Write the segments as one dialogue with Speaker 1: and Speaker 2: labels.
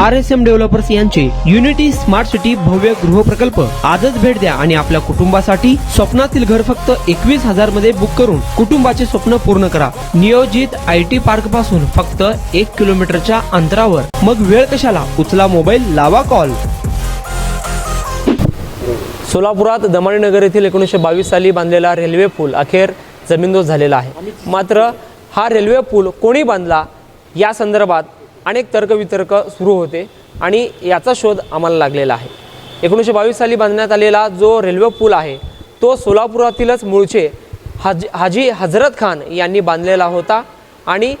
Speaker 1: R S M developers यांचे unity smart city भव्य गृह प्रकल्प आजच भेट द्या आणि आपल्या कुटुंबासाठी स्वप्नातील घर फक्त एकवीस हजारमध्ये बुक करून कुटुंबाचे स्वप्न पूर्ण करा. नियोजित आय टी पार्कपासून फक्त एक किलोमीटरच्या अंतरावर. मग वेळ कशाला? उचला मोबाईल लावा कॉल. सोलापुरात दमाणीनगर येथील एकोणीसशे बावीस साली बांधलेला रेल्वे पूल अखेर जमीनदोस्त झालेला आहे. मात्र हा रेल्वे पूल कोणी बांधला? या संदर्भात अनेक तर्कवितर्क सुरू होते आणि याचा शोध आम्हाला लागलेला आहे. एकोणीसशे बावीस साली बांधण्यात आलेला जो रेल्वे पूल आहे तो सोलापुरातीलच मूळचे हज हाजी हजरत खान यांनी बांधलेला होता आणि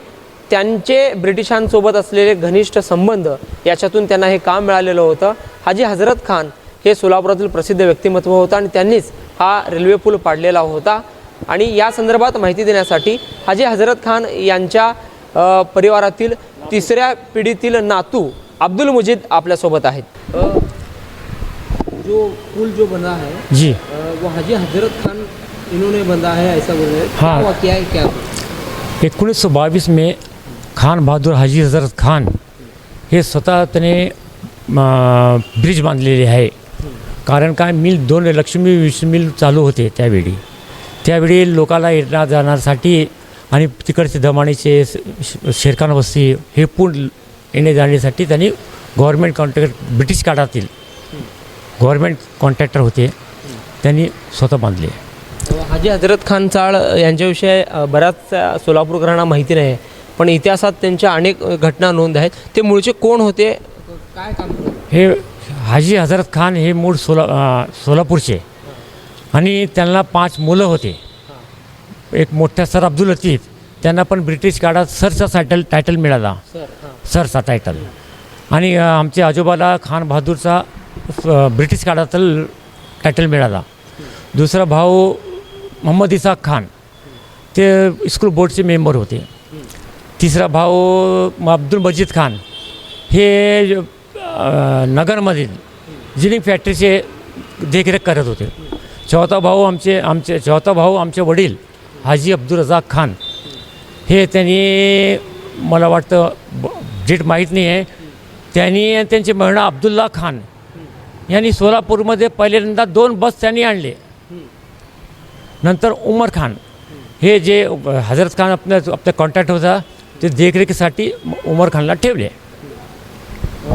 Speaker 1: त्यांचे ब्रिटिशांसोबत असलेले घनिष्ठ संबंध याच्यातून त्यांना हे काम मिळालेलं होतं. हाजी हजरत खान हे सोलापुरातील प्रसिद्ध व्यक्तिमत्व होतं आणि त्यांनीच हा रेल्वे पूल पाडलेला होता. आणि या संदर्भात माहिती देण्यासाठी हाजी हजरत खान यांच्या परिवारातील तिसऱ्या पिढीतील नातू अब्दुल मुजीद आपल्यासोबत आहेत. जो पुल जो बना है
Speaker 2: जी.
Speaker 1: वो हाजी हजरत खान इन्होंने बंधा है ऐसा बोल रहे हैं।
Speaker 2: हाँ।
Speaker 1: क्या है क्या
Speaker 2: एकोणीसशे बावीस में खान बहादूर हाजी हजरत खान हे स्वतः त्याने ब्रिज बांधलेले आहे कारण काय मिल दोन लक्ष्मी विष मिल चालू होते त्यावेळी त्यावेळी लोकाला येण्या जाण्यासाठी आणि तिकडचे दमाणीचे शेरखान वस्ती हे पूल येणे जाण्यासाठी त्यांनी गव्हर्मेंट कॉन्ट्रॅक्ट ब्रिटिश काळातील गव्हर्मेंट कॉन्ट्रॅक्टर होते. त्यांनी स्वतः बांधले.
Speaker 1: हाजी हजरत खान चाळ यांच्याविषयी अ, बऱ्याच अ, सोलापूरकरांना माहिती नाही आहे पण इतिहासात त्यांच्या अनेक घटना नोंद आहेत. ते मूळचे कोण होते? काय काम?
Speaker 2: हे हाजी हजरत खान हे मूळ सोला सोलापूरचे. आणि त्यांना पाच मुलं होते. एक मोठा सर अब्दुल लतीफ त्यांना पण ब्रिटिश काळात सरचा टायटल टायटल मिळाला.
Speaker 1: सर
Speaker 2: सरचा टायटल आणि अं, आमच्या आजोबाला खान बहादूरचा ब्रिटिश काळातील टायटल मिळाला. दुसरा भाऊ मोहम्मद इसाक खान ते स्कूल बोर्डचे मेंबर होते. तिसरा भाऊ अब्दुल मजीद खान हे नगरमधील जिनिंग फॅक्टरीचे देखरेख करत होते. चौथा भाऊ आमचे आमचे चौथा भाऊ आमचे वडील हाजी अब्दुल रजाक खान. हे त्यांनी मला वाटतं डेट माहीत नाही आहे. त्यांनी त्यांचे महिना अब्दुल्ला खान यांनी सोलापूरमध्ये पहिल्यांदा दोन बस त्यांनी आणले. नंतर उमर खान. हे जे हजरत खान आपल्या आपल्या कॉन्टॅक्ट होता ते देखरेखीसाठी उमर खानला ठेवले.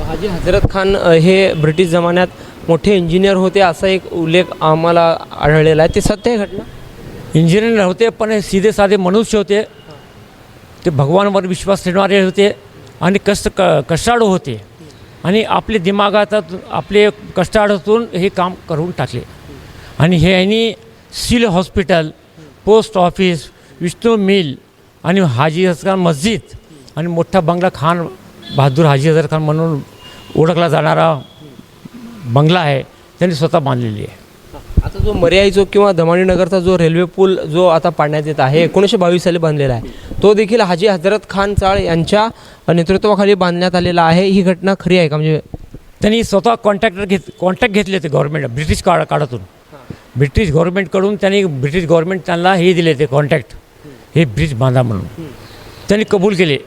Speaker 1: हाजी हजरत खान हे ब्रिटिश जमान्यात मोठे इंजिनियर होते असा एक उल्लेख आम्हाला आढळलेला आहे. ते सत्य आहे घटना?
Speaker 2: इंजिनियर नव्हते पण हे सीधे साधे मनुष्य होते. ते भगवानवर विश्वास ठेवणारे होते आणि कष्ट क कष्टाळू होते. आणि आपले दिमागात आपले कष्टाळूतून हे काम करून टाकले. आणि हे यांनी civil hospital post office Vishnu mill आणि हाजी हजरखान मस्जिद आणि मोठा बंगला खान बहादूर हाजी हजर खान म्हणून ओळखला जाणारा बंगला आहे त्यांनी स्वतः बांधलेली आहे.
Speaker 1: आता जो मर्याई चौक किंवा धमानी नगरचा जो रेल्वे पूल जो आता पाडण्यात येत आहे एकोणीसशे बावीस साली बांधलेला आहे तो देखील हाजी हजरत खान चाळ यांच्या नेतृत्वाखाली बांधण्यात आलेला आहे. ही घटना खरी आहे का? म्हणजे
Speaker 2: त्यांनी स्वतः कॉन्ट्रॅक्टर घेत कॉन्ट्रॅक्ट घेतले होते गव्हर्मेंट ब्रिटिश काळ काळातून. ब्रिटिश गव्हर्मेंटकडून त्यांनी ब्रिटिश गव्हर्मेंट त्यांना हे दिले ते कॉन्ट्रॅक्ट हे ब्रिज बांधा म्हणून. त्यांनी कबूल केले.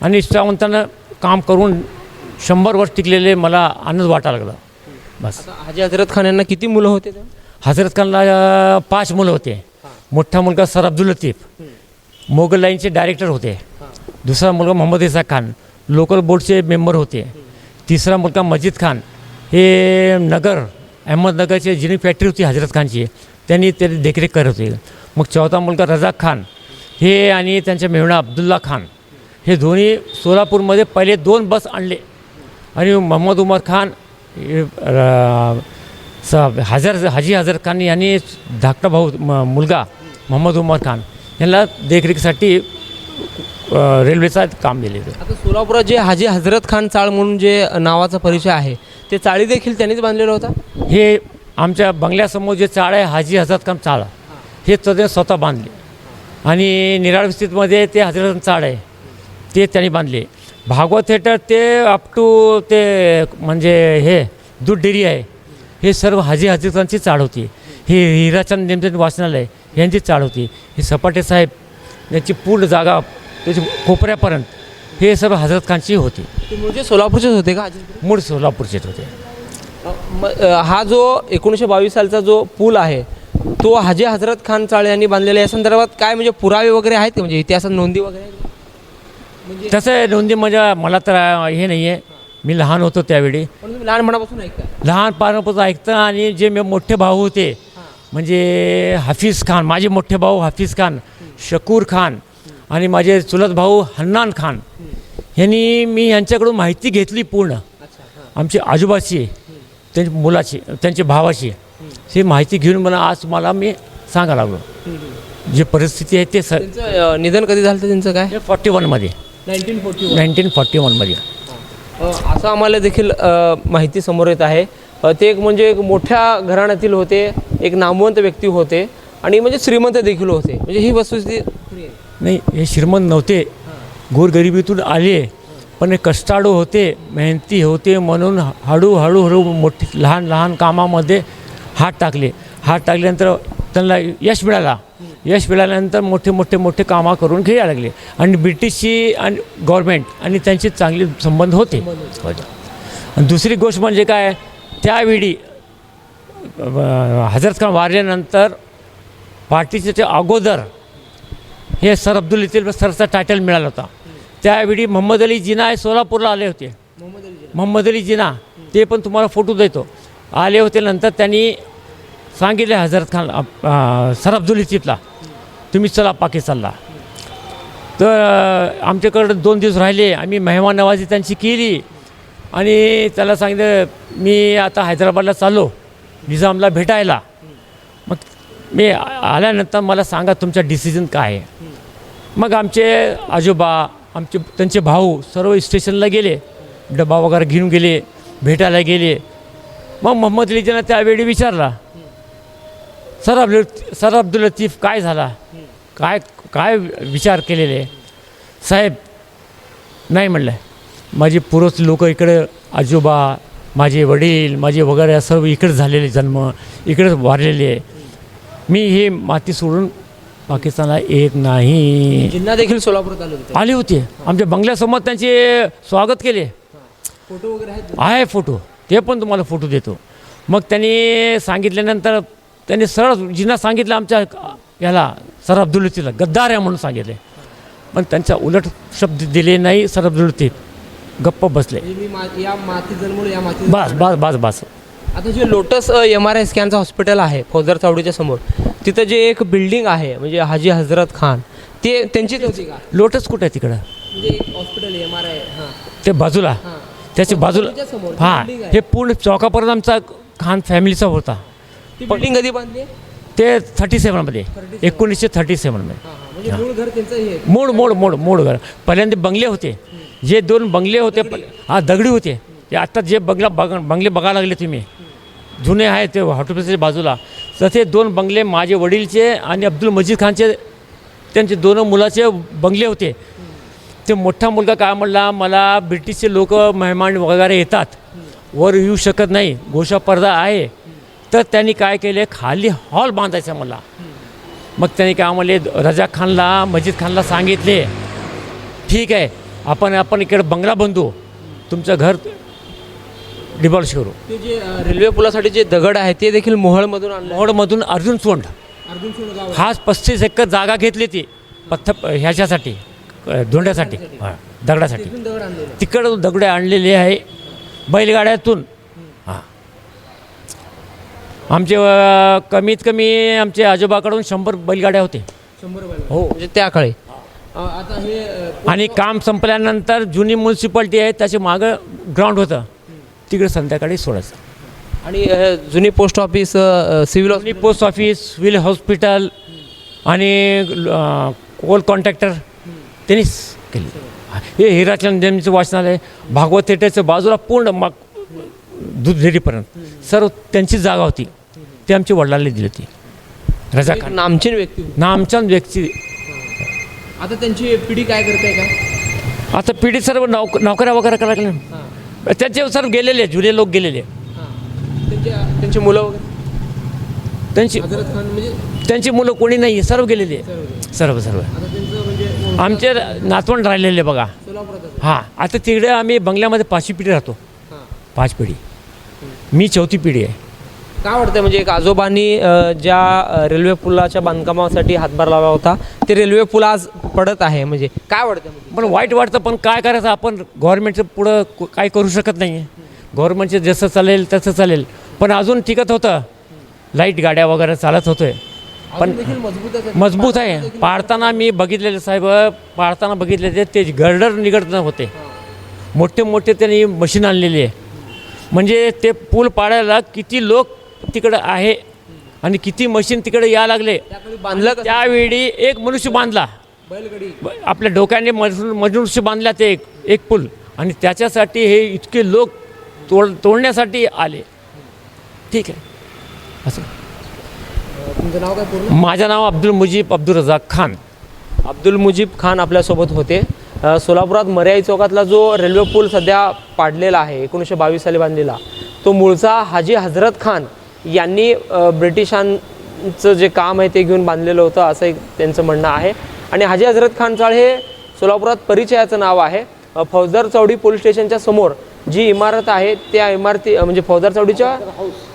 Speaker 2: आणि निष्ठावंतानं काम करून शंभर वर्ष टिकलेले मला आनंद वाटायला लागला. बस.
Speaker 1: हाजी हजरत खान यांना किती मुलं होते?
Speaker 2: हजरत खानला पाच मुलं होते. मोठा मुलगा सर अब्दुल लतीफ. मोगल लाईनचे डायरेक्टर होते. दुसरा मुलगा मोहम्मद इसा खान. लोकल बोर्डचे मेंबर होते. तिसरा मुलगा मजीद खान. हे नगर अहमदनगरची जिनी फॅक्टरी होती हजरत खानची. त्यांनी ते देखरेख करत होते. मग चौथा मुलगा रजाक खान. हे आणि त्यांच्या मेहुणा अब्दुल्ला खान. हे दोन्ही सोलापूरमध्ये पहिले दोन बस आणले. आणि मोहम्मद उमर खान स हजार हाजी हजर खान यांनी धाकटा भाऊ म- मुलगा मोहम्मद उमर खान यांना देखरेखीसाठी रेल्वेचा काम दिले होते
Speaker 1: आता सोलापुरात जे हाजी हजरत खान चाळ म्हणून जे नावाचा परिचय आहे ते चाळी देखील त्यांनीच बांधलेला होता?
Speaker 2: हे आमच्या बंगल्यासमोर जे चाळ आहे हाजी हजरत खान चाळ हे ते स्वतः बांधले. आणि निराळ विस्तृतमध्ये ते हजरत खान चाळ आहे ते त्यांनी बांधले. भागवत थिएटर ते अप टू ते म्हणजे हे दूध डेअरी आहे. हे सर्व हाजी हजरत खानची चाळ होती. ही हिराचंद नेमचंद वाचनालय यांची चाळ होती. हे सपाटे साहेब यांची पूर्ण जागा त्याची कोपऱ्यापर्यंत हे सर्व हजरत खानची होती
Speaker 1: म्हणजे सोलापूरचेच होते का? हाजी
Speaker 2: मूळ सोलापूरचेच होते.
Speaker 1: हा जो एकोणीसशे बावीस सालचा जो पूल आहे तो हाजी हजरत खान चाळे यांनी बांधलेला. या संदर्भात काय म्हणजे पुरावे वगैरे आहेत? म्हणजे इतिहासात नोंदी वगैरे
Speaker 2: तसं नोंदी म्हणजे मला तर हे नाही आहे मी लहान होतो त्यावेळी.
Speaker 1: पण तुम्ही लहानपणापासून ऐकता?
Speaker 2: लहानपणापासून ऐकतं आणि जे मे मोठे भाऊ होते म्हणजे हाफिज खान माझे मोठे भाऊ हाफिज खान शकूर खान आणि माझे चुलत भाऊ हन्नान खान यांनी मी यांच्याकडून माहिती घेतली पूर्ण.
Speaker 1: अच्छा
Speaker 2: आमची आजोबाची त्यांच्या मुलाची त्यांच्या भावाची ही माहिती घेऊन मला आज मला मी सांगा लागलो. जी परिस्थिती आहे ते स
Speaker 1: त्यांचं अ, निधन कधी झालं त्यांचं काय?
Speaker 2: फॉर्टी वनमध्ये
Speaker 1: नाईन्टीन फोर्टी
Speaker 2: नाईन्टीन फॉर्टी वनमध्ये
Speaker 1: असं आम्हाला देखील माहिती समोर येत आहे. ते एक म्हणजे एक मोठ्या घराण्यातील होते एक नामवंत व्यक्ती होते आणि म्हणजे श्रीमंत देखील होते. म्हणजे ही वस्तुस्थिती
Speaker 2: नाही हे श्रीमंत नव्हते. गोरगरिबीतून आले पण हे कष्टाळू होते मेहनती होते म्हणून हळूहळू हळू मोठी लहान लहान कामामध्ये हात टाकले. हात टाकल्यानंतर त्यांना यश मिळाला. यश मिळाल्यानंतर मोठे मोठे मोठे कामं करून घ्यायला लागले. आणि ब्रिटिशची आणि गव्हर्मेंट आणि त्यांचे चांगले संबंध होते. आणि दुसरी गोष्ट म्हणजे काय? त्यावेळी हजरत खान वारल्यानंतर पार्टीचे ते अगोदर हे सर अब्दुल इतील सरचा टायटल मिळाला होता. त्यावेळी मोहम्मद अली जिना हे सोलापूरला आले होते. मोहम्मद अली जिना ते पण तुम्हाला फोटो देतो. आले होते नंतर त्यांनी सांगितले हजरत खान अ, सर अब्दुल तुम्ही चला पाकिस्तानला. तर आमच्याकडं दोन दिवस राहिले आम्ही मेहमान नवाजी त्यांची केली. आणि त्याला सांगितलं मी आता हैदराबादला चाललो निजामला भेटायला. मग मी आल्यानंतर मला सांगा तुमचा डिसिजन काय आहे. मग आमचे आजोबा आमचे त्यांचे भाऊ सर्व स्टेशनला गेले डबा वगैरे घेऊन गेले भेटायला गेले. मग मोहम्मद लिजीनं त्यावेळी विचारला सर अब्दुल सर अब्दुल लतीफ काय झाला? काय काय विचार केलेले? साहेब नाही म्हणलं. माझे पूर्वज लोक इकडे आजोबा माझे वडील माझे वगैरे सर्व इकडे झालेले जन्म इकडेच वारलेले. आहे मी हे माती सोडून पाकिस्तानला येत नाही.
Speaker 1: जिन्ना देखील सोलापूरात आले होते.
Speaker 2: आले होते. आमच्या बंगल्यासमोर त्यांचे स्वागत केले.
Speaker 1: फोटो वगैरे
Speaker 2: आहे फोटो. ते पण तुम्हाला फोटो देतो. मग त्यांनी सांगितल्यानंतर त्यांनी सरळ जिना सांगितलं आमच्या याला सर अब्दुल लतीफला गद्दार आहे म्हणून सांगितले. पण त्यांच्या उलट शब्द दिले नाही सर अब्दुल लतीफ गप्प बसले.
Speaker 1: मी मा- या माती जन्मलो या माती
Speaker 2: बस बस बस बस.
Speaker 1: आता जे लोटस एम आर आय स्कॅनचं हॉस्पिटल आहे फौजदार चावडीच्या समोर तिथं जे एक बिल्डिंग आहे म्हणजे हाजी हजरत खान ते त्यांचीच होती का
Speaker 2: लोटस कुठं आहे तिकडं?
Speaker 1: हॉस्पिटल एम आर आय हां.
Speaker 2: ते बाजूला. त्याच्या बाजूला हां. हे पूर्ण चौकापर्यंत आमचा खान फॅमिलीचा होता.
Speaker 1: ती बिल्डिंग कधी बांधली
Speaker 2: ते थर्टी सेवनमध्ये एकोणीसशे थर्टी सेवनमध्ये
Speaker 1: म्हणजे मूळ घर त्यांचं हे आहे.
Speaker 2: मोड मोड मोड मोड घर. पहिल्यांदा बंगले होते. जे दोन बंगले होते हा दगडी होते. ते आता जे बंगला बघ बंगले बघायला लागले तुम्ही. जुने आहे ते हॉटेलच्या बाजूला. तर ते दोन बंगले माझे वडीलचे आणि अब्दुल मजीद खानचे त्यांचे दोन मुलाचे बंगले होते. ते मोठा मुलगा काय म्हणला मला ब्रिटिशचे लोक मेहमान वगैरे येतात. वर येऊ शकत नाही. गोशा पडदा आहे. तर त्यांनी काय केले? खाली हॉल बांधायचा मला मग त्यांनी काय म्हणले? रजा खानला मजीद खानला सांगितले ठीक आहे आपण आपण इकडे बंगला बांधू. तुमचं घर डिबॉल्श करू.
Speaker 1: ते जे रेल्वे पुलासाठी जे दगड आहे ते देखील मोहळमधून
Speaker 2: मोडमधून अर्जुन सोंड.
Speaker 1: अर्जुन सोड
Speaker 2: पस्तीस एकर जागा घेतली ती. पत्थ ह्याच्यासाठी धोंड्यासाठी दगडासाठी.
Speaker 1: तिथून दगड आणलेले.
Speaker 2: तिकडं दगडे आणलेले आहे. बैलगाड्यातून आमचे कमीत कमी आमचे आजोबाकडून शंभर बैलगाड्या होते.
Speaker 1: शंभर बैल.
Speaker 2: हो
Speaker 1: म्हणजे त्या काळी. आता हे
Speaker 2: आणि काम संपल्यानंतर जुनी म्युन्सिपाल्टी आहे त्याच्या मागं ग्राउंड होतं. तिकडे संध्याकाळी सोडायचं.
Speaker 1: आणि जुनी post office civil
Speaker 2: post office civil hospital आणि कोल कॉन्ट्रॅक्टर त्यांनीच केले. हे हिराचंद्रचं वाचनालय भागवत थिएटरच्या बाजूला पूर्ण मग दूध डेअरीपर्यंत सर्व त्यांची जागा होती. ती आमच्या वडिलांनी दिली होती. रजा खान.
Speaker 1: नामचीन व्यक्ती.
Speaker 2: नामचंद व्यक्ती.
Speaker 1: आता त्यांची पिढी काय करते काय
Speaker 2: आता पिढी सर्व नौक नोकऱ्या वगैरे करायला लागल्या. त्यांचे सर्व गेलेले जुने लोक गेलेले
Speaker 1: त्यांची मुलं वगैरे?
Speaker 2: त्यांची
Speaker 1: म्हणजे?
Speaker 2: त्यांची मुलं कोणी नाही सर्व गेलेले
Speaker 1: सर्व
Speaker 2: सर्व
Speaker 1: म्हणजे
Speaker 2: आमचे नातवंड राहिलेले बघा. हां. आता तिकडे आम्ही बंगल्यामध्ये पाचवी पिढी राहतो. पाच पिढी. मी चौथी पिढी आहे.
Speaker 1: काय वाटतं म्हणजे एक आजोबांनी अ, ज्या अ, रेल्वे पुलाच्या बांधकामासाठी हातभार लावला होता ते रेल्वे पूल आज पडत आहे. म्हणजे काय वाटतं म्हणजे?
Speaker 2: पण वाईट वाटतं पण काय करायचं? आपण गव्हर्नमेंटचं पुढं क- काय करू शकत नाही आहे गव्हर्नमेंटचं जसं चालेल तसं चालेल. पण अजून टिकत होतं. लाइट गाड्या वगैरे चालत होते पण मजबूत आहे. पाडताना मी बघितलेले साहेब पाडताना बघितले ते गर्डर निघत होते मोठे मोठे त्यांनी मशीन आणलेली आहे. म्हणजे ते पूल पाडायला किती लोक तिकडं आहे आणि किती मशीन तिकडे या लागले
Speaker 1: बांधलं?
Speaker 2: त्यावेळी एक मनुष्य बांधला.
Speaker 1: बैलगाडी.
Speaker 2: आपल्या डोक्याने मजूर मनुष्य बांधला ते एक एक पूल. आणि त्याच्यासाठी हे इतके लोक तोड तोडण्यासाठी आले. ठीक आहे. असं.
Speaker 1: तुमचं नाव काय
Speaker 2: माझं नाव अब्दुल मुजीब अब्दुल रजाक खान.
Speaker 1: अब्दुल मुजीब खान आपल्यासोबत होते. सोलापुरात मर्याई चौकातला जो रेल्वे पूल सध्या पाडलेला आहे एकोणीसशे बावीस साली बांधलेला तो मूळचा हाजी हजरत खान यांनी ब्रिटिशांचं जे काम आहे ते घेऊन बांधलेलं होतं असं एक त्यांचं म्हणणं आहे. आणि हाजी हजरत खान चाळ हे सोलापुरात परिचयाचं नाव आहे. फौजदार चौडी पोलीस स्टेशनच्या समोर जी इमारत आहे त्या इमारती म्हणजे फौजदार चौडीच्या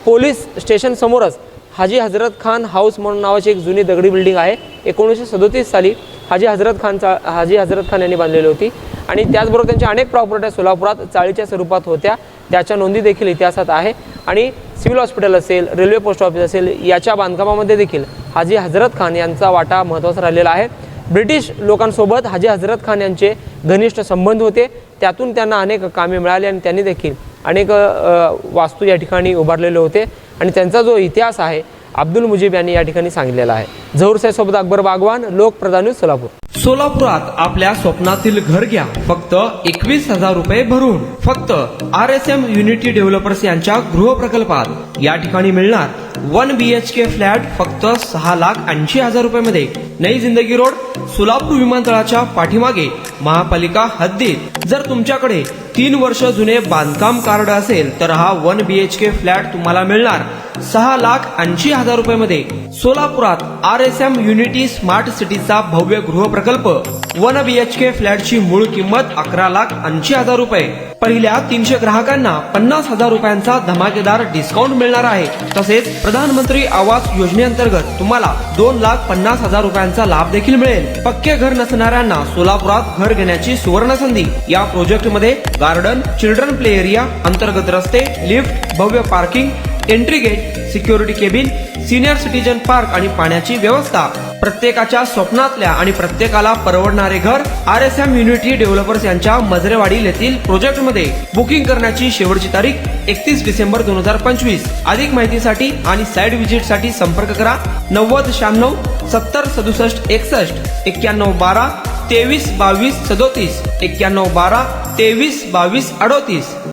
Speaker 1: पोलीस स्टेशन समोरच हाजी हजरत खान हाऊस म्हणून नावाची एक जुनी दगडी बिल्डिंग आहे. एकोणीसशे सदोतीस साली हाजी हजरत खानचा हाजी हजरत खान यांनी बांधलेली होती. आणि त्याचबरोबर त्यांच्या अनेक प्रॉपर्ट्या सोलापुरात चाळीच्या स्वरूपात होत्या. त्याच्या नोंदी देखील इतिहासात आहे. आणि सिव्हिल हॉस्पिटल असेल रेल्वे पोस्ट ऑफिस असेल याच्या बांधकामामध्ये देखील हाजी हजरत खान यांचा वाटा महत्त्वाचा राहिलेला आहे. ब्रिटिश लोकांसोबत हाजी हजरत खान यांचे घनिष्ठ संबंध होते. त्यातून त्यांना अनेक कामे मिळाली आणि त्यांनी देखील अनेक वास्तू या ठिकाणी उभारलेले होते. आणि त्यांचा जो इतिहास आहे अब्दुल मुजीब यांनी या ठिकाणी सांगितलेलं आहे. झहूर सोबत अकबर बागवान लोकप्रधान न्यूज सोलापूर.
Speaker 3: सोलापुरात आपल्या स्वप्नातील घर घ्या. फक्त एकवीस हजार रुपये भरून. फक्त R S M unity developers यांच्या गृह प्रकल्पात या ठिकाणी मिळणार one B H K flat फक्त सहा लाख ऐंशी हजार रुपयामध्ये. नई जिंदगी रोड सोलापूर विमानतळाच्या पाठीमागे महापालिका हद्दीत जर तुमच्याकडे तीन वर्ष जुने बांधकाम कार्ड असेल तर हा one B H K flat तुम्हाला मिळणार सहा लाख ऐंशी हजार रुपयामध्ये. सोलापुरात R S M unity smart सिटीचा भव्य गृह प्रकल्प वन बी एच के फ्लॅटची मूळ किंमत अकरा लाख ऐंशी हजार रुपये. पहिल्या तीनशे ग्राहकांना पन्नास हजार रुपयांचा धमाकेदार डिस्काउंट मिळणार आहे. तसेच प्रधानमंत्री आवास योजनेअंतर्गत तुम्हाला दोन लाख पन्नास हजार रुपयांचा लाभ देखील मिळेल. पक्के घर नसणाऱ्यांना सोलापुरात घर घेण्याची सुवर्ण संधी या प्रोजेक्टमध्ये गार्डन चिल्ड्रन प्ले एरिया अंतर्गत रस्ते लिफ्ट भव्य parking entry gate security cabin senior citizen park आणि पाण्याची व्यवस्था. प्रत्येकाच्या स्वप्नातल्या आणि प्रत्येकाला परवडणारे घर R S M unity developers यांच्या मजरेवाडी येथील प्रोजेक्टमध्ये बुकिंग करण्याची शेवटची तारीख एकतीस डिसेंबर दोन हजार पंचवीस. अधिक माहितीसाठी आणि साईड व्हिजिटसाठी संपर्क करा नव्वद शहाण्णव सत्तर सदुसष्ट एकसष्ट एक्क्याण्णव बारा तेवीस बावीस सदोतीस. एक्क्याण्णव बारा तेवीस बावीस अडोतीस.